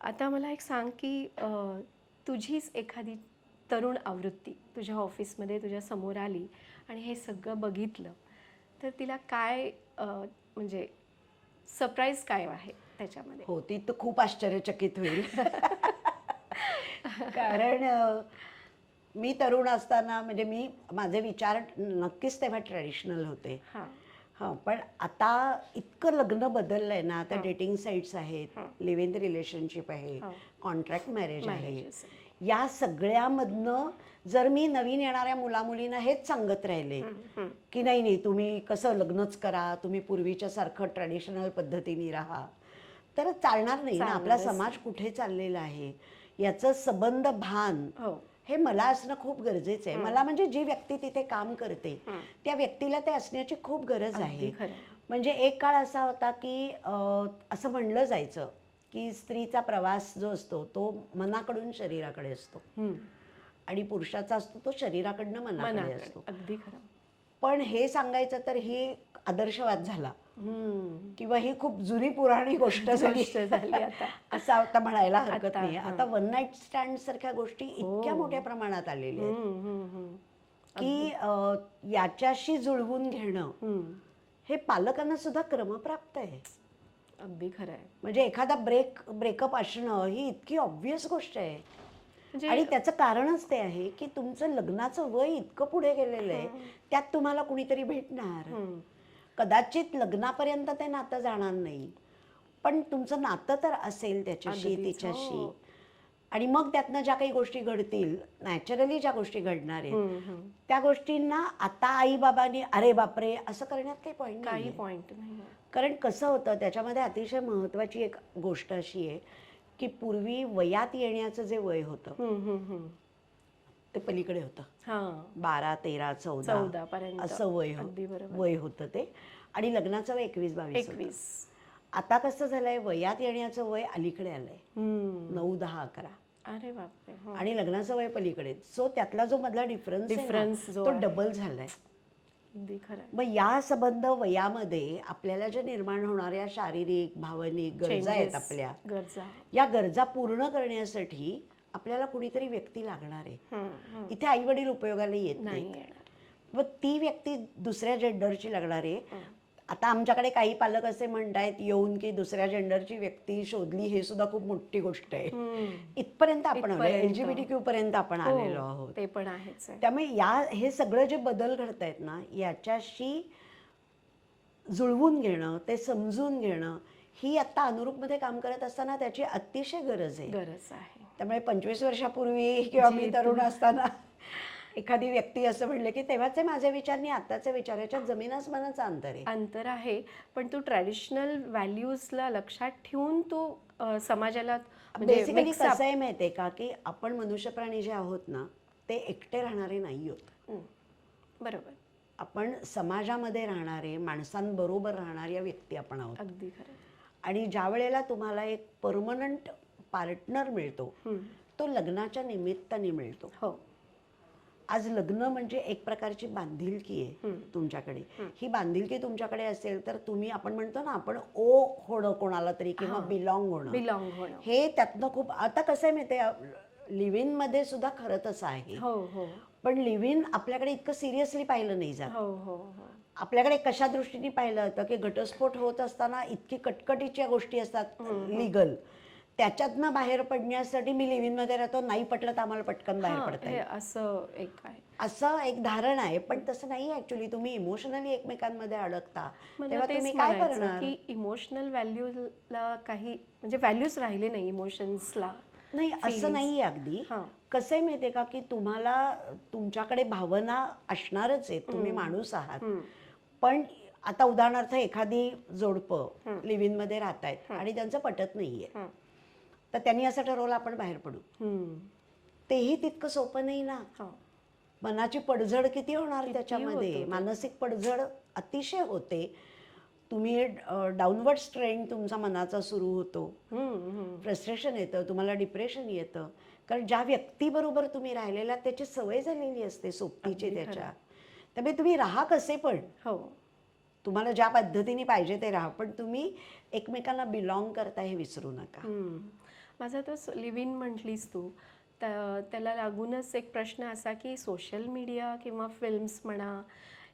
आता मला एक सांग की तुझीच एखादी तरुण आवृत्ती तुझ्या ऑफिसमध्ये तुझ्या समोर आली आणि हे सगळं बघितलं तर तिला काय म्हणजे सरप्राईज काय आहे त्याच्यामध्ये? हो ती तर खूप आश्चर्यचकित होईल. कारण मी तरुण असताना म्हणजे मी माझे विचार नक्कीच तेव्हा ट्रेडिशनल होते. हां हां पण आता इतकं लग्न बदललं आहे ना आता डेटिंग साईट्स आहेत लिव्ह इन रिलेशनशिप आहे हो. कॉन्ट्रॅक्ट मॅरेज आहे. या सगळ्यामधनं जर मी नवीन येणाऱ्या मुलामुलींना हेच सांगत राहिले की नाही नाही तुम्ही कसं लग्नच करा तुम्ही पूर्वीच्या सारखं ट्रॅडिशनल पद्धतीने राहा. तर चालणार नाही ना आपला समाज कुठे चाललेला आहे? याचं संबंध भान हो मला असणं खूप गरजेचं आहे. मला म्हणजे जी व्यक्ती तिथे काम करते त्या व्यक्तीला ते असण्याची खूप गरज आहे. म्हणजे एक काळ असा होता की असं म्हणलं जायचं की स्त्रीचा प्रवास जो असतो तो मनाकडून शरीराकडे असतो. आणि पुरुषाचा असतो तो शरीराकडनं मनाकडे मनाकडे. असतो. अगदी खरं. पण हे सांगायचं तर ही आदर्शवाद झाला. किंवा ही खूप जुनी पुराणी गोष्ट झाली. असं आता म्हणायला हरकत नाही हां. आता वन नाईट स्टँड सारख्या गोष्टी इतक्या मोठ्या प्रमाणात आलेल्या आहेत. की याच्याशी जुळवून घेणं. हे पालकांना सुद्धा क्रमप्राप्त आहे अगदी खरं आहे म्हणजे एखादा ब्रेक ब्रेकअप असणं ही इतकी ऑब्विस गोष्ट आहे आणि त्याचं कारणच ते आहे की तुमचं लग्नाचं वय इतकं पुढे गेलेलं आहे त्यात तुम्हाला कुणीतरी भेटणार. कदाचित लग्नापर्यंत ते नातं जाणार नाही पण तुमचं नातं तर असेल त्याच्याशी तिच्याशी हो. आणि मग त्यातनं ज्या काही गोष्टी घडतील नॅचरली ज्या गोष्टी घडणार आहेत. त्या गोष्टींना आता आई बाबांनी अरे बापरे असं करण्यात काही पॉईंट काही पॉइंट नाही कारण कसं होतं त्याच्यामध्ये अतिशय महत्त्वाची एक गोष्ट अशी आहे की पूर्वी वयात येण्याचं जे वय होतं. ते पलीकडे होतं बारा तेरा चौदा चौदा पर्यंत. असं वय हो-. वय होतं ते आणि लग्नाचं वय एकवीस बावीस. एकवीस आता कसं झालंय वयात येण्याचं वय अलीकडे आलंय. नऊ दहा अकरा अरे बापरे. आणि लग्नाचं वय पलीकडे सो त्यातला जो मधला डिफरन्स जो तो. डबल झालाय अगदी खरं आहे. मग या संबंध वयामध्ये आपल्याला ज्या निर्माण होणाऱ्या शारीरिक भावनिक गरजा आहेत Changes, आपल्या गरजा. या गरजा पूर्ण करण्यासाठी आपल्याला कुणीतरी व्यक्ती लागणार आहे. हम्म, हम्म. इथे आई वडील उपयोगाला येत नाही नाही येणार. व ती व्यक्ती दुसऱ्या जेंडरची लागणार आहे. आता आमच्याकडे काही पालक असे म्हणतायत येऊन की दुसऱ्या जेंडरची व्यक्ती शोधली हे सुद्धा खूप मोठी गोष्ट आहे. इथपर्यंत आपण. एलजीबीटी क्यू पर्यंत आपण हो, आलेलो आहोत. ते पण आहे. त्यामुळे या हे सगळं जे बदल घडतायत ना याच्याशी जुळवून घेणं ते समजून घेणं ही आत्ता अनुरूपमध्ये काम करत असताना त्याची अतिशय गरज आहे. गरज आहे. त्यामुळे पंचवीस वर्षापूर्वी किंवा मी तरुण असताना एखादी व्यक्ती असं म्हणले की तेव्हाचे माझे विचार आणि विचार याच्यात जमीन आसमानाचं अंतर आहे. अंतर आहे. पण तू ट्रॅडिशनल व्हॅल्यूजला लक्षात ठेवून तू अ, समाजाला म्हणजे बेसिकली mix up- कसं आहे माहिती आहे का की आपण मनुष्य प्राणी जे आहोत ना ते एकटे राहणारे नाही आहोत. बरोबर. आपण समाजामध्ये राहणारे माणसांबरोबर राहणाऱ्या व्यक्ती आपण आहोत. अगदी खरं आणि ज्या वेळेला तुम्हाला एक परमनंट पार्टनर मिळतो. तो लग्नाच्या निमित्ताने मिळतो. हो. आज लग्न म्हणजे एक प्रकारची बांधिलकी आहे तुमच्याकडे. ही बांधिलकी तुमच्याकडे असेल तर तुम्ही आपण म्हणतो ना आपण ओ होणं कोणाला तरी किंवा बिलॉंग होणं. बिलॉंग होणं. हे त्यातनं खूप आता कसं आहे माहिती लिव्ह इनमध्ये सुद्धा खरं तसं आहे. हो हो. पण लिव्ह इन आपल्याकडे इतकं सिरियसली पाहिलं नाही जात. हो आपल्याकडे कशा दृष्टीने पाहिलं जातं की घटस्फोट होत असताना इतकी कटकटीच्या गोष्टी असतात लिगल त्याच्यातनं बाहेर पडण्यासाठी मी लिव्हमध्ये राहतो नाही पटलं तर आम्हाला पटकन बाहेर पडता हे असं एक आहे. असं एक धारण आहे पण तसं नाही ऍक्च्युली तुम्ही इमोशनली एकमेकांमध्ये अडकता मला तेव्हा तुम्ही काय करणार? की इमोशनल व्हॅल्यूला काही म्हणजे व्हॅल्यूज राहिले नाही इमोशन्सला नाही असं नाही अगदी. कसं आहे माहितीये का की तुम्हाला तुमच्याकडे भावना असणारच आहेत तुम्ही माणूस आहात. पण आता उदाहरणार्थ एखादी जोडपं लिव्ह इनमध्ये राहतायत आणि त्यांचं पटत नाहीये. तर त्यांनी असं ठरवलं आपण बाहेर पडू. तेही तितकं सोपं नाही ना. हो. मनाची पडझड किती होणार त्याच्यामध्ये. मानसिक पडझड अतिशय होते. तुम्ही डाऊनवर्ड स्ट्रेंड तुमचा मनाचा सुरू होतो. फ्रस्ट्रेशन येतं तुम्हाला डिप्रेशन येतं. कारण ज्या व्यक्तीबरोबर तुम्ही राहिलेला त्याची सवय झालेली असते सोबतीची खरं. त्याच्या. त्यामुळे तुम्ही राहा कसे पण. हो. तुम्हाला ज्या पद्धतीने पाहिजे ते राहा. पण तुम्ही एकमेकांना बिलॉंग करता हे विसरू नका. माझा तो लिव्ह इन म्हटलीस तू. त्या त्याला लागूनच एक प्रश्न असा की सोशल मीडिया किंवा फिल्म्स म्हणा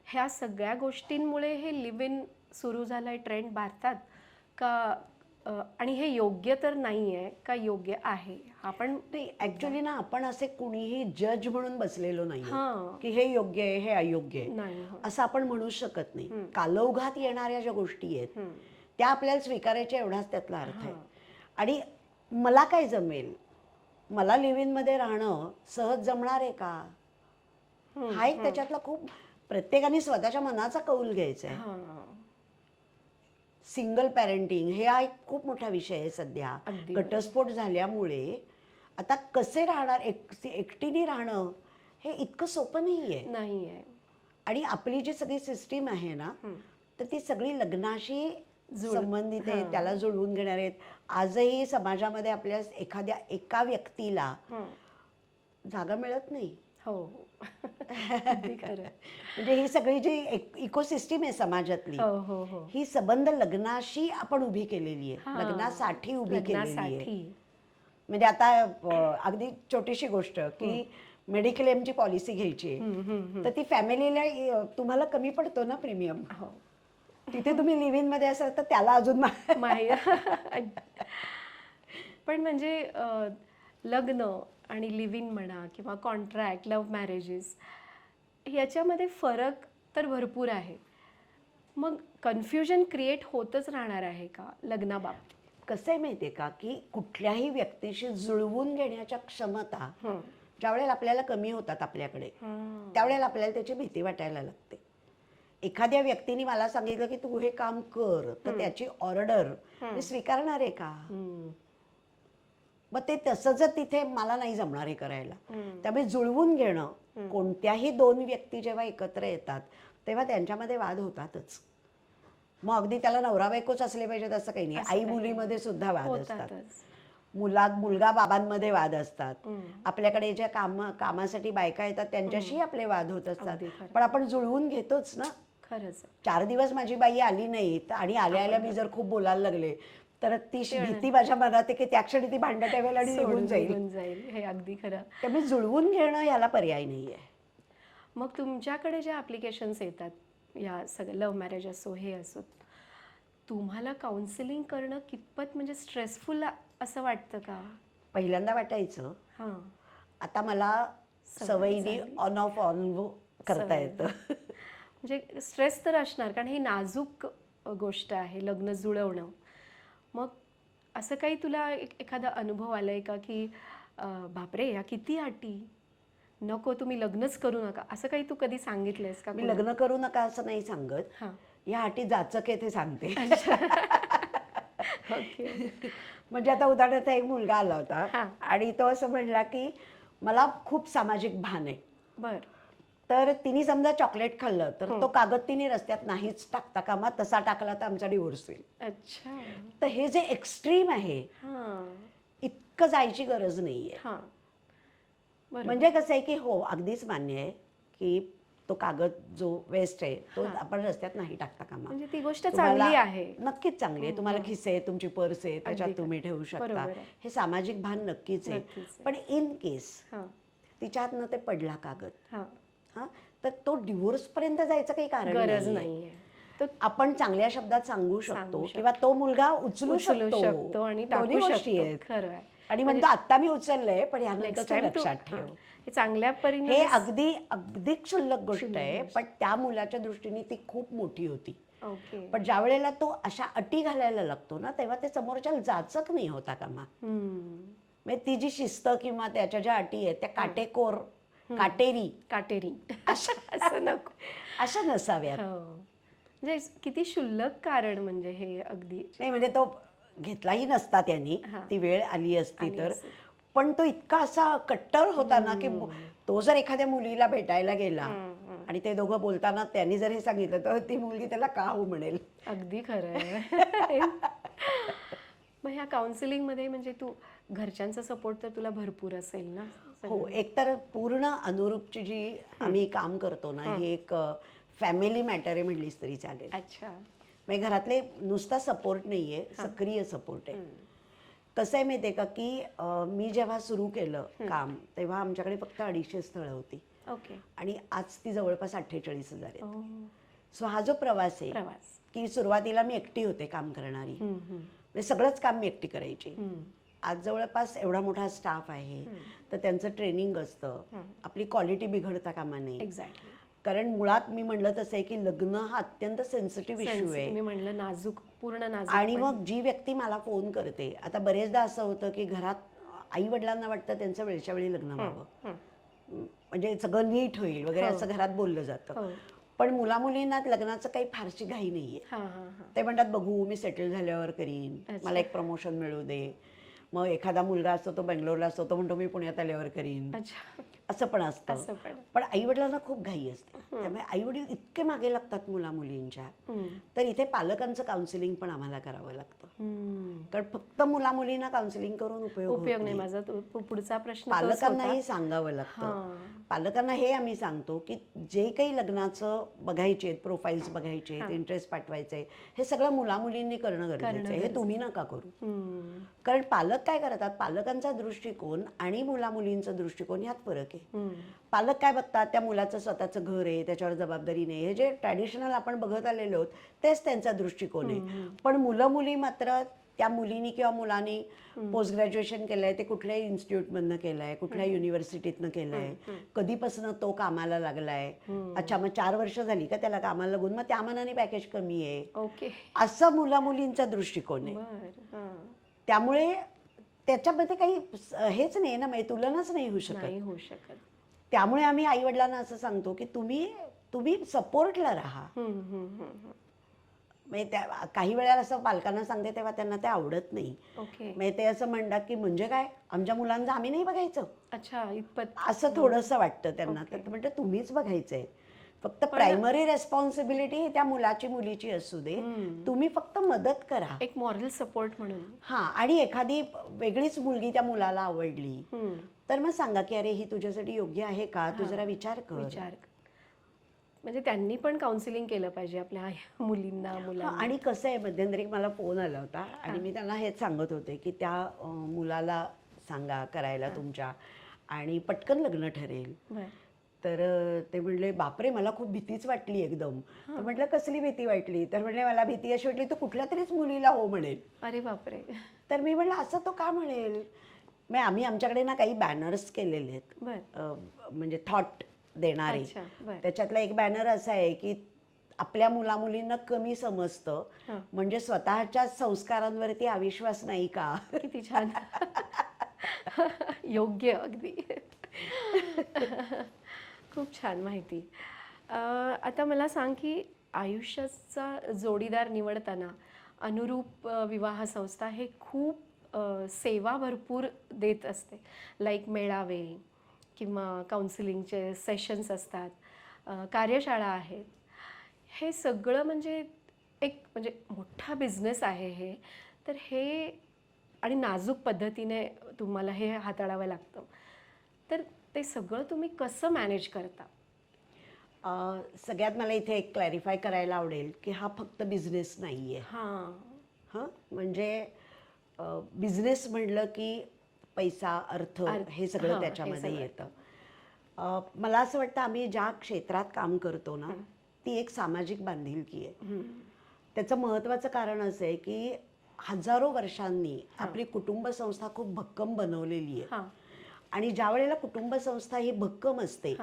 ह्या सगळ्या गोष्टींमुळे हे लिव्ह इन सुरू झालं आहे ट्रेंड भारतात का आणि हे योग्य तर नाही आहे का योग्य आहे? हा पण नाही ऍक्च्युली ना आपण असे कुणीही जज म्हणून बसलेलो नाही की हे योग्य आहे हे अयोग्य आहे. असं आपण म्हणू शकत नाही. कालौघात येणाऱ्या ज्या गोष्टी आहेत. त्या आपल्याला स्वीकारायच्या एवढाच त्यातला अर्थ आहे. आणि मला काय जमेल? मला लिव्हमध्ये राहणं सहज जमणार आहे का? हा एक त्याच्यातला खूप प्रत्येकाने स्वतःच्या मनाचा कौल घ्यायचा आहे. सिंगल पॅरेंटिंग हे हा एक खूप मोठा विषय आहे सध्या. घटस्फोट झाल्यामुळे आता कसे राहणार एक एकटीने राहणं हे इतकं सोपं नाही आहे नाही आहे आणि आपली जी सगळी सिस्टीम आहे ना तर ती सगळी लग्नाशी संबंधित आहे त्याला जुळवून घेणार आहेत. आजही समाजामध्ये आपल्या एखाद्या एका व्यक्तीला जागा मिळत नाही. हो. म्हणजे ही सगळी जी इकोसिस्टीम आहे समाजातली हो हो हो. ही संबंध लग्नाशी आपण उभी केलेली आहे. लग्नासाठी उभी केलेली आहे. म्हणजे आता अगदी छोटीशी गोष्ट की मेडिक्लेमची पॉलिसी घ्यायची. तर ती फॅमिलीला तुम्हाला कमी पडतो ना प्रीमियम? हो. तिथे तुम्ही लिव्ह इनमध्ये असाल तर त्याला अजून मा- माही पण म्हणजे अ, लग्न आणि लिव्ह इन म्हणा किंवा कॉन्ट्रॅक्ट लव्ह मॅरेजेस याच्यामध्ये फरक तर भरपूर आहे. मग कन्फ्युजन क्रिएट होतच राहणार आहे का लग्नाबाबत कसं आहे माहितीये का की कुठल्याही व्यक्तीशी जुळवून घेण्याच्या क्षमता ज्या वेळेला आपल्याला कमी होतात आपल्याकडे त्यावेळेला आपल्याला त्याची भीती वाटायला लागते. एखाद्या व्यक्तीने मला सांगितलं की तू हे काम कर तर त्याची ऑर्डर मी स्वीकारणार आहे का? मग ते तसं जर तिथे मला नाही जमणार हे करायला त्यामुळे जुळवून घेणं. कोणत्याही दोन व्यक्ती जेव्हा एकत्र येतात तेव्हा त्यांच्यामध्ये वाद होतातच. मग अगदी त्याला नवरा बायकोच असले पाहिजेत असं काही नाही. आई मुलीमध्ये सुद्धा वाद असतात. मुला मुलगा बाबांमध्ये वाद असतात. आपल्याकडे ज्या काम कामासाठी बायका येतात त्यांच्याशी आपले वाद होत असतात. पण आपण जुळवून घेतोच ना. खरंच. चार दिवस माझी बाई आली नाही आणि आल्या आल्या मी जर खूप बोलायला लागले तर ती भीती माझ्या मनात आहे की त्या क्षणी ती भांडं ठेवेल आणि सोडून जाईल. जाईल. हे अगदी खरं. त्यामुळे जुळवून घेणं याला पर्याय नाहीये. मग तुमच्याकडे जे ॲप्लिकेशन्स येतात या सगळं लव्ह मॅरेज असो हे असो तुम्हाला काउन्सिलिंग करणं कितपत म्हणजे स्ट्रेसफुल असं वाटतं का? पहिल्यांदा वाटायचं. हां. आता मला सवयीने ऑन ऑफ ऑन करता. येतं. म्हणजे स्ट्रेस तर असणार कारण ही नाजूक गोष्ट आहे लग्न जुळवणं. मग असं काही तुला एक एखादा अनुभव आला आहे का की बापरे या किती अटी. नको तुम्ही लग्नच करू नका. असं काही तू कधी सांगितलंयस का मी लग्न करू नका असं नाही सांगत. हां. या अटी जाचक आहे ते सांगते. ओके. म्हणजे आता उदाहरणार्थ एक मुलगा आला. होता आणि तो असं म्हणला की मला खूप सामाजिक भान आहे. बर. तर तिने समजा चॉकलेट खाल्लं तर तो कागद तिने रस्त्यात नाहीच टाकता कामा तसा टाकला तर आमचा डिवोर्स होईल. अच्छा. तर हे जे एक्स्ट्रीम आहे हां. इतकं जायची गरज नाहीये. हां. म्हणजे कसं आहे की हो अगदीच मान्य आहे की तो कागद जो वेस्ट आहे तो आपण रस्त्यात नाही टाकता कामा. म्हणजे ती गोष्ट चांगली आहे. नक्कीच चांगली आहे. तुम्हाला खिसे आहे तुमची पर्स आहे त्याच्यात तुम्ही ठेवू शकता. हे सामाजिक भान नक्कीच आहे. पण इन केस हां. तिच्या हातनं ते पडला कागद हां? तर तो डिवोर्स पर्यंत जायचं काही कारण गरज नाहीये. नाहीये. तर आपण चांगल्या शब्दात सांगू शकतो. किंवा तो मुलगा उचलू शकतो. आणि टाकू दोन्ही गोष्टी आहेत. खरं आहे. आणि म्हणतो आता मी उचललंय पण लक्षात हां. ठेव. हे चांगल्या हे अगदी अगदी क्षुल्लक गोष्ट आहे पण त्या मुलाच्या दृष्टीने ती खूप मोठी होती. पण ज्या वेळेला तो अशा अटी घालायला लागतो ना तेव्हा ते समोरच्या जाचक नाही होता कामा. म्हणजे ती जी शिस्त किंवा त्याच्या ज्या अटी आहेत त्या काटेकोर काटेरी. काटेरी. असं नको. अशा नसाव्यात. हो. म्हणजे किती क्षुल्लक कारण म्हणजे हे अगदी. नाही म्हणजे तो घेतलाही नसता त्यांनी. ती वेळ आली असती तर. पण तो इतका असा कट्टर होता ना की तो जर एखाद्या मुलीला भेटायला गेला आणि ते दोघं बोलताना त्यांनी जर हे सांगितलं तर ती मुलगी त्याला का हो म्हणेल? अगदी खरं आहे. मग ह्या काउन्सिलिंगमध्ये म्हणजे तू घरच्यांचा सपोर्ट तर तुला भरपूर असेल ना? हो एकतर पूर्ण अनुरूपची जी आम्ही काम करतो ना ही. एक फॅमिली मॅटर आहे म्हणलीस तरी चालेल. अच्छा. म्हणजे घरातले नुसता सपोर्ट नाहीये सक्रिय सपोर्ट आहे. कसं आहे माहिती का की मी जेव्हा सुरू केलं काम तेव्हा आमच्याकडे फक्त अडीचशे स्थळं होती. ओके. आणि आज ती जवळपास अठ्ठेचाळीस हजार आहेत. सो हा जो प्रवास आहे प्रवास. की सुरुवातीला मी एकटी होते काम करणारी. म्हणजे सगळंच काम मी एकटी करायची. आज जवळपास एवढा मोठा स्टाफ आहे तर त्यांचं ट्रेनिंग असतं. आपली क्वालिटी बिघडता कामा नये. एक्झॅक्टली कारण मुळात मी म्हणलं तसं आहे की लग्न हा अत्यंत सेन्सिटिव्ह इश्यू आहे. मी म्हणलं नाजूक पूर्ण नाजूक आणि मग जी व्यक्ती मला फोन करते आता बरेचदा असं होतं की घरात आई वडिलांना वाटतं त्यांचं वेळच्या वेळी लग्न व्हावं. म्हणजे सगळं नीट होईल वगैरे असं घरात बोललं जातं. हो. पण मुला मुलींना लग्नाचं काही फारशी घाई नाहीये. हा हा हा. ते म्हणतात बघू मी सेटल झाल्यावर करीन. मला एक प्रमोशन मिळू दे. मग एखादा मुलगा असतो तो बेंगलोरला असतो तो म्हणतो मी पुण्यात आल्यावर करीन. अच्छा. असं पण असतं. असं पण. पण आई वडिलांना खूप घाई असते. त्यामुळे आई वडील इतके मागे लागतात मुला मुलींच्या. तर इथे पालकांचं काउन्सिलिंग पण आम्हाला करावं लागतं. हम्म. कारण फक्त मुला मुलींना काउन्सिलिंग करून उपयोग होत उपयोग नाही माझा. तो पुढचा प्रश्न तोच. पालकांनाही सांगावं लागतं. हा. पालकांना हे आम्ही सांगतो की जे काही लग्नाचं बघायचे प्रोफाईल्स बघायचे इंटरेस्ट पाठवायचे हे सगळं मुला मुलींनी करणं गरजेचं आहे. हे तुम्ही नका करू. हम्म. कारण पालक काय करतात? पालकांचा दृष्टिकोन आणि मुला मुलींचा दृष्टिकोन यात फरक हम्म. पालक काय बघतात? त्या मुलाचं स्वतःचं घर आहे त्याच्यावर जबाबदारी नाही. हे जे ट्रॅडिशनल आपण बघत आलेलो आहोत तेच त्यांचा दृष्टिकोन आहे. पण मुलं मुली मात्र त्या मुलीनी किंवा मुलांनी पोस्ट ग्रॅज्युएशन केलंय ते कुठल्याही इन्स्टिट्यूटमधनं केलंय कुठल्या युनिव्हर्सिटीतनं केलंय. कधीपासून तो कामाला लागलाय. अच्छा मग चार वर्ष झाली का त्याला कामाला लागून? मग त्या मनाने पॅकेज कमी आहे. ओके असं मुला मुलींचा दृष्टिकोन आहे. त्यामुळे त्याच्यामध्ये काही हेच नाही ना म्हणजे तुलनाच नाही होऊ शकत. नाही होऊ शकत. त्यामुळे आम्ही आई वडिलांना असं सांगतो की तुम्ही तुम्ही सपोर्टला राहा. म्हणजे त्या काही वेळेला असं पालकांना सांगते तेव्हा त्यांना ते आवडत नाही. म्हणजे ते असं म्हणतात की म्हणजे काय आमच्या मुलांचं आम्ही नाही बघायचं. अच्छा इतपत असं थोडंसं वाटतं त्यांना. तर म्हणजे तुम्हीच बघायचंय. फक्त प्रायमरी रेस्पॉन्सिबिलिटी ही त्या मुलाची मुलीची असू दे. तुम्ही फक्त मदत करा. एक मॉरल सपोर्ट म्हणून. हा आणि एखादी वेगळीच मुलगी त्या मुलाला आवडली. तर मग सांगा की अरे ही तुझ्यासाठी योग्य आहे का? तू जरा विचार कर. विचार म्हणजे त्यांनी पण काउन्सिलिंग केलं पाहिजे आपल्या मुलींना मुलांना. आणि कसं आहे मध्यंतरी मला फोन आला होता आणि मी त्यांना हेच सांगत होते की त्या मुलाला सांगा करायला तुमच्या आणि पटकन लग्न ठरेल. तर ते म्हणले बापरे मला खूप भीतीच वाटली एकदम. तर म्हटलं कसली भीती वाटली? तर म्हणले मला भीती अशी वाटली तू कुठल्या तरीच मुलीला हो म्हणेल. अरे बापरे. तर मी म्हणलं असं तो का म्हणेल? मग आम्ही आमच्याकडे ना काही बॅनर्स केलेले आहेत. म्हणजे थॉट देणारे. त्याच्यातला एक बॅनर असा आहे की आपल्या मुला मुलींना कमी समजतं. म्हणजे स्वतःच्या संस्कारांवरती अविश्वास नाही का? किती छान. योग्य अगदी. खूप छान माहिती. आता मला सांग की आयुष्याचा जोडीदार निवडताना अनुरूप विवाह संस्था हे खूप सेवा भरपूर देत असते. लाईक मेळावे किंवा काउन्सिलिंगचे सेशन्स असतात कार्यशाळा आहेत. हे सगळं म्हणजे एक म्हणजे मोठा बिझनेस आहे हे. तर हे आणि नाजूक पद्धतीने तुम्हाला हे हाताळावं लागतं. तर ते सगळं तुम्ही कसं मॅनेज करता? सगळ्यात मला इथे एक क्लॅरिफाय करायला आवडेल की हा फक्त बिझनेस नाही आहे हां. हां? म्हणजे बिझनेस म्हणलं की पैसा अर्थ हे सगळं त्याच्यामध्ये. येतं. मला असं वाटतं आम्ही ज्या क्षेत्रात काम करतो ना ती एक सामाजिक बांधिलकी आहे. त्याचं महत्त्वाचं कारण असं आहे की हजारो वर्षांनी आपली कुटुंब संस्था खूप भक्कम बनवलेली आहे. आणि ज्या वेळेला कुटुंब संस्था ही भक्कम असते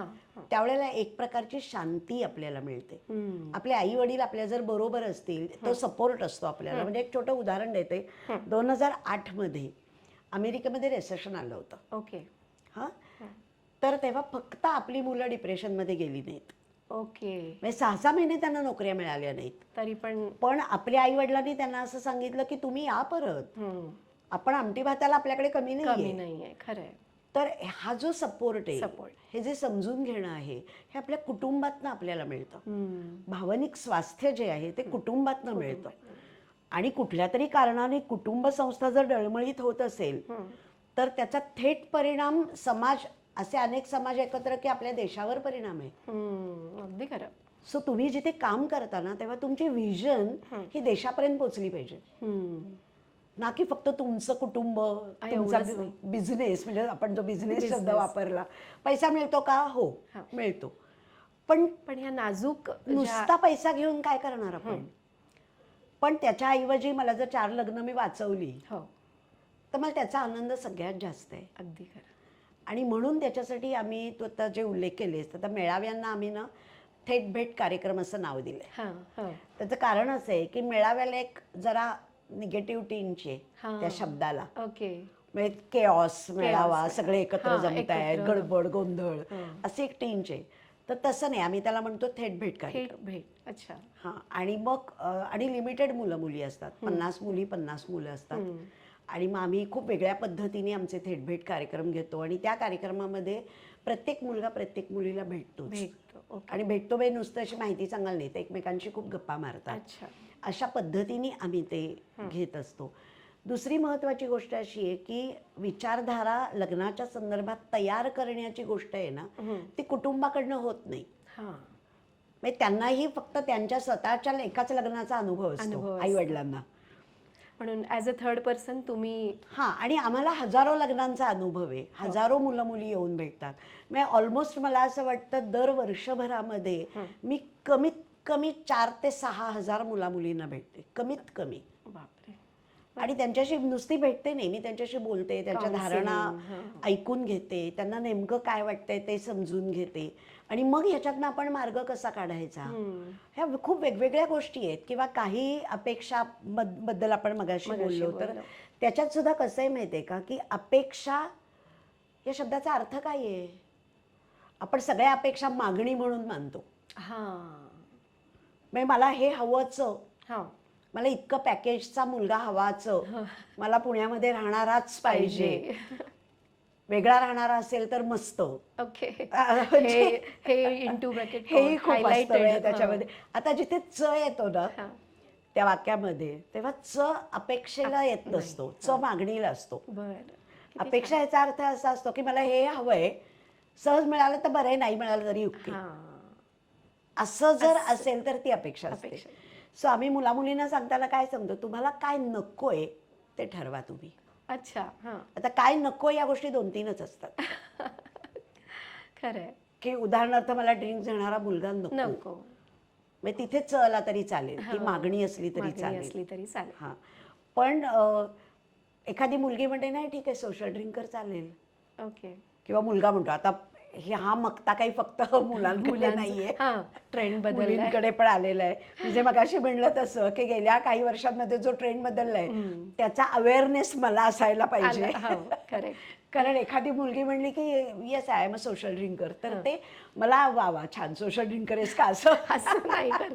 त्यावेळेला एक प्रकारची शांती आपल्याला मिळते. आपले आई वडील आपल्या जर बरोबर असतील तो सपोर्ट असतो आपल्याला. म्हणजे एक छोटं उदाहरण देते. दोन हजार आठमध्ये अमेरिकेमध्ये रेसेशन आलं होतं. ओके. हा? तर तेव्हा फक्त आपली मुलं डिप्रेशनमध्ये गेली नाहीत. ओके. म्हणजे सहा सहा महिने त्यांना नोकऱ्या मिळाल्या नाहीत. तरी पण पण आपल्या आई वडिलांनी त्यांना असं सांगितलं की तुम्ही या परत. आपण आमटी भाताला आपल्याकडे कमी कमी नाही आहे खरं आहे तर हा जो सपोर्ट आहे. हे जे समजून घेणं आहे हे आपल्या कुटुंबातनं आपल्याला मिळतं. भावनिक स्वास्थ्य जे आहे ते कुटुंबातनं मिळतं. आणि कुठल्या तरी कारणाने कुटुंब संस्था जर डळमळीत होत असेल. तर त्याचा थेट परिणाम समाज असे अनेक समाज एकत्र की आपल्या देशावर परिणाम आहे. अगदी खरं. सो तुम्ही जिथे काम करता ना तेव्हा तुमची व्हिजन ही देशापर्यंत पोचली पाहिजे. ना की फक्त तुमचं कुटुंब तुमचा. बिझनेस म्हणजे आपण जो बिझनेस शब्द. वापरला पैसा मिळतो का? हो. मिळतो. पण पण ह्या नाजूक नुसता पैसा घेऊन काय करणार आपण? पण त्याच्या ऐवजी मला जर चार लग्न मी वाचवली हो. तर मला त्याचा आनंद सगळ्यात जास्त आहे. अगदी खरं. आणि म्हणून त्याच्यासाठी आम्ही तू आता जे उल्लेख केलेस आता मेळाव्यांना आम्ही ना थेट भेट कार्यक्रम असं नाव हां. त्याचं कारण असं आहे की मेळाव्याला एक जरा निगेटिव्ह टीनची हा. त्या शब्दाला. ओके. म्हणजे केऑस मेळावा. सगळे एकत्र हा, जमत आहेत एकत्र. गडबड गोंधळ हा. अशी एक टीनच तर तसं नाही आम्ही त्याला म्हणतो थेट भेट थेट कार्यक्रम. भेट अच्छा. हां आणि मग अ, आणि लिमिटेड मुलं मुली असतात पन्नास मुली पन्नास मुलं असतात. आणि मग आम्ही खूप वेगळ्या पद्धतीने आमचे थेट भेट कार्यक्रम घेतो. आणि त्या कार्यक्रमामध्ये प्रत्येक मुलगा प्रत्येक मुलीला भेटतोच. भेटतो ओके. आणि भेटतो बे नुसतं अशी माहिती सांगायला नाही तर एकमेकांशी खूप गप्पा मारतात. अच्छा. अशा पद्धतीने आम्ही ते घेत असतो. दुसरी महत्त्वाची गोष्ट अशी आहे की विचारधारा लग्नाच्या संदर्भात तयार करण्याची गोष्ट आहे ना ती कुटुंबाकडनं होत नाही. हां. म्हणजे त्यांनाही फक्त त्यांच्या स्वतःच्या एकाच लग्नाचा अनुभव असतो असतो. आई वडिलांना म्हणून ॲज अ थर्ड पर्सन तुम्ही हा आणि आम्हाला हजारो लग्नांचा अनुभव आहे. हजारो मुलं मुली येऊन भेटतात. म्हणजे ऑलमोस्ट मला असं वाटतं दर वर्षभरामध्ये मी कमीत कमी चार ते सहा हजार मुला मुलींना भेटते कमीत कमी. बापरे. आणि त्यांच्याशी नुसती भेटते नाही मी त्यांच्याशी बोलते त्यांच्या धारणा. ऐकून घेते त्यांना नेमकं काय वाटतंय ते समजून घेते. आणि मग ह्याच्यातनं आपण मार्ग कसा काढायचा? ह्या खूप वेगवेगळ्या गोष्टी आहेत किंवा काही अपेक्षा बद- बद्दल आपण मगाशी बोललो तर. त्याच्यात सुद्धा कसं आहे माहिती आहे का? की अपेक्षा या शब्दाचा अर्थ काय आहे? आपण सगळ्या अपेक्षा मागणी म्हणून मानतो. हां. म्हणजे मला हे हवंच. हां. मला इतकं पॅकेजचा मुलगा हवाच. मला पुण्यामध्ये राहणाराच पाहिजे. वेगळा राहणारा असेल तर मस्त. ओके. म्हणजे हे हे हेही खूप आहे त्याच्यामध्ये. आता जिथे च येतो ना हां. त्या वाक्यामध्ये तेव्हा च अपेक्षेला येत नसतो. च मागणीला असतो. अपेक्षा याचा अर्थ असा असतो की मला हे हवंय. सहज मिळालं तर बरं नाही मिळालं तरी युक्ती हां. असं जर असेल तर ती अपेक्षा असते. सो आम्ही मुला मुलींना सांगताना काय सांगतो तुम्हाला काय नकोय ते ठरवा तुम्ही. अच्छा हां. आता काय नको या गोष्टी दोन तीनच असतात. खरं की उदाहरणार्थ मला ड्रिंक देणारा मुलगा नको. म्हणजे तिथे चला तरी चालेल. ती. मागणी असली तरी चालेल. असली तरी चालेल. हां. पण एखादी मुलगी म्हणते नाही ठीक आहे सोशल ड्रिंकर चालेल. ओके. किंवा मुलगा म्हणतो आता हे हा मगता काही फक्त मुलांकडे नाहीये. हां ट्रेंड बदललाय. मुलींकडे पण आलेला आहे. म्हणजे मग अशी म्हणलं तसं की गेल्या काही वर्षांमध्ये जो ट्रेंड बदललाय त्याचा अवेअरनेस मला असायला पाहिजे. हो करेक्ट कारण एखादी मुलगी म्हणली की yes I am a social drinker तर ते मला वा वा छान सोशल ड्रिंकर आहेस का? असं. असं नाही करत.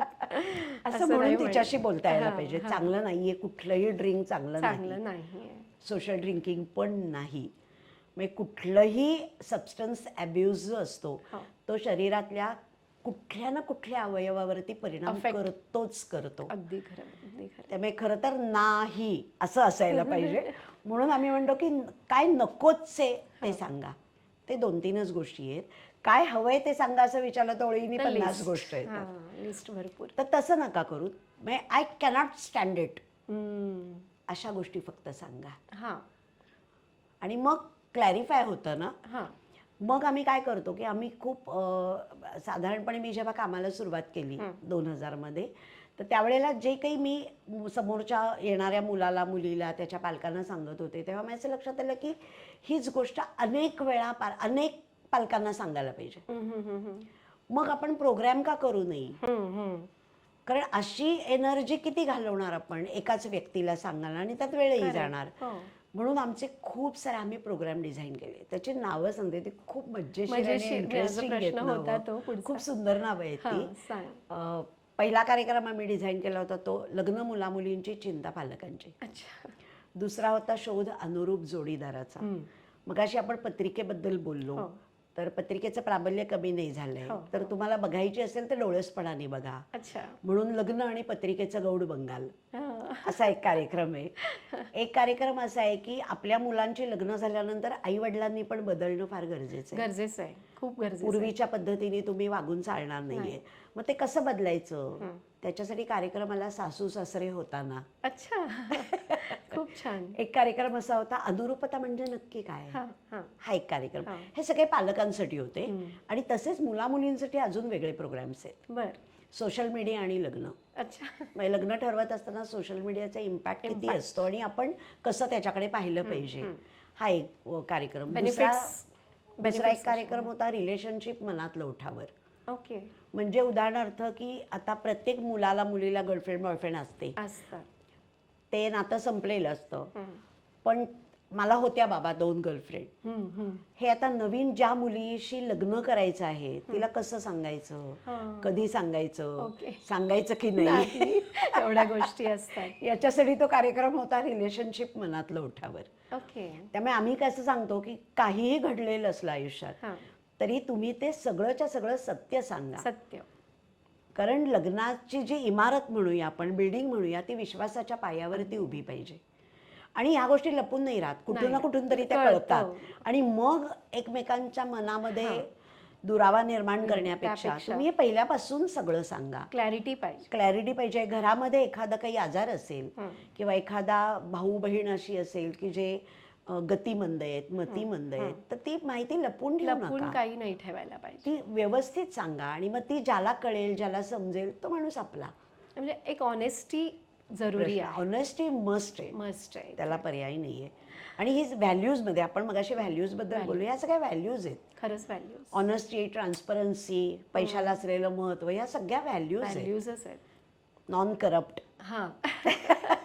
असं नाही म्हणून. तिच्याशी बोलता यायला हां, पाहिजे. हां. चांगलं नाहीये कुठलंही ड्रिंक चांगलं नाही चांगलं नाही. सोशल ड्रिंकिंग पण नाही. म्हणजे कुठलंही सबस्टन्स अब्यूज जो असतो हो. तो शरीरातल्या कुठल्या ना कुठल्या अवयवावरती परिणाम. करतोच करतो. अगदी खरं त्यामुळे खरं तर नाही असं असायला पाहिजे. म्हणून आम्ही म्हणतो की काय नकोच आहे ते सांगा. ते दोन तीनच गोष्टी आहेत. काय हवंय ते सांगा असं विचारलं तर ओळीने पन्नास गोष्ट आहेत. लिस्ट भरपूर. तर तसं नका करू. म्हणजे आय कॅनॉट स्टँड इट. अशा गोष्टी फक्त सांगा. हां. आणि मग क्लॅरिफाय होतं ना हां. मग आम्ही काय करतो की आम्ही खूप अ, साधारणपणे मी जेव्हा कामाला सुरुवात केली दोन हजारमध्ये तर त्यावेळेला जे काही मी मु- समोरच्या येणाऱ्या मुलाला मुलीला त्याच्या पालकांना सांगत होते तेव्हा माझ्या लक्षात आलं की हीच गोष्ट अनेक वेळा पाल अनेक पालकांना सांगायला पाहिजे. मग आपण प्रोग्राम का करू नये. कारण अशी एनर्जी किती घालवणार आपण एकाच व्यक्तीला सांगायला आणि त्यात वेळही जाणार. हो. म्हणून आमचे खूप सारे आम्ही प्रोग्राम डिझाईन केले. त्याची नावं सांगते ती खूप मजेशीर प्रश्न होता. तो. खूप सुंदर नावं आहेत ती. पहिला कार्यक्रम आम्ही डिझाईन केला होता तो लग्न मुला मुलींची चिंता पालकांची. अच्छा. दुसरा होता शोध अनुरूप जोडीदाराचा. मग अशी आपण पत्रिकेबद्दल बोललो. हो. तर पत्रिकेचं प्राबल्य कमी नाही झालंय. हो, तर तुम्हाला बघायची असेल तर डोळसपणाने बघा. अच्छा. म्हणून लग्न आणि पत्रिकेचं गौड बंगाल. हां. असा एक कार्यक्रम आहे. एक कार्यक्रम असा आहे की आपल्या मुलांची लग्न झाल्यानंतर आई वडिलांनी पण बदलणं फार गरजेचं आहे. गरजेचं आहे. खूप. पूर्वीच्या पद्धतीने तुम्ही वागून चालणार नाहीये. मग ते कसं बदलायचं? त्याच्यासाठी कार्यक्रमाला सासू सासरे होताना. अच्छा. खूप छान. एक कार्यक्रम असा होता अनुरूपता म्हणजे नक्की काय? हा हा. हा एक कार्यक्रम. हा. सगळे पालकांसाठी होते आणि तसेच मुला मुलींसाठी अजून वेगळे प्रोग्राम्स आहेत. बर. सोशल मीडिया आणि लग्न. अच्छा. लग्न ठरवत असताना सोशल मीडियाचा इम्पॅक्ट किती असतो आणि आपण कसं त्याच्याकडे पाहिलं पाहिजे? हा. एक कार्यक्रम. दुसरा दुसरा एक कार्यक्रम होता रिलेशनशिप मनातलं उठावर ओके म्हणजे उदाहरणार्थ की आता प्रत्येक मुलाला मुलीला गर्लफ्रेंड बॉयफ्रेंड असते. असतात ते नातं संपलेलं असतं. पण मला होत्या बाबा दोन गर्लफ्रेंड. हे आता नवीन ज्या मुलीशी लग्न करायचं आहे तिला कसं सांगायचं. कधी सांगायचं. सांगायचं की नाही? नाही. एवढ्या गोष्टी असतात. याच्यासाठी तो कार्यक्रम होता रिलेशनशिप मनातलं उठावर ओके. त्यामुळे आम्ही कसं सांगतो की काहीही घडलेलं असलं आयुष्यात हा. तरी तुम्ही ते सगळंच्या सगळं सत्य सांगा. सत्य. कारण लग्नाची जी इमारत म्हणूया आपण बिल्डिंग म्हणूया ती विश्वासाच्या पायावरती उभी पाहिजे. आणि ह्या गोष्टी लपून नाही राहत. कुठून ना. कुठून तरी त्या कळतं. कळतात. आणि मग एकमेकांच्या मनामध्ये दुरावा निर्माण करण्यापेक्षा. तुम्ही हे पहिल्यापासून सगळं सांगा. क्लॅरिटी पाहिजे. क्लॅरिटी पाहिजे. घरामध्ये एखादा काही आजार असेल. किंवा एखादा भाऊ बहीण अशी असेल की जे अ, गतिमंद आहेत मतिमंद आहेत तर ती माहिती लपून लपून काही नाही ठेवायला पाहिजे. ती व्यवस्थित सांगा आणि मग ती ज्याला कळेल ज्याला समजेल तो माणूस आपला. म्हणजे एक ऑनेस्टी जरुरी आहे. ऑनेस्टी मस्ट आहे. मस्ट आहे. त्याला पर्याय नाहीये. आणि ही व्हॅल्यूजमध्ये आपण मगाशी व्हॅल्यूजबद्दल बोलू ह्या सगळ्या व्हॅल्यूज आहेत? खरंच व्हॅल्यूज ऑनेस्टी ट्रान्सपरन्सी पैशाला असलेलं महत्त्व ह्या सगळ्या व्हॅल्यूज व्हॅल्यूजच आहेत. नॉन करप्ट हां.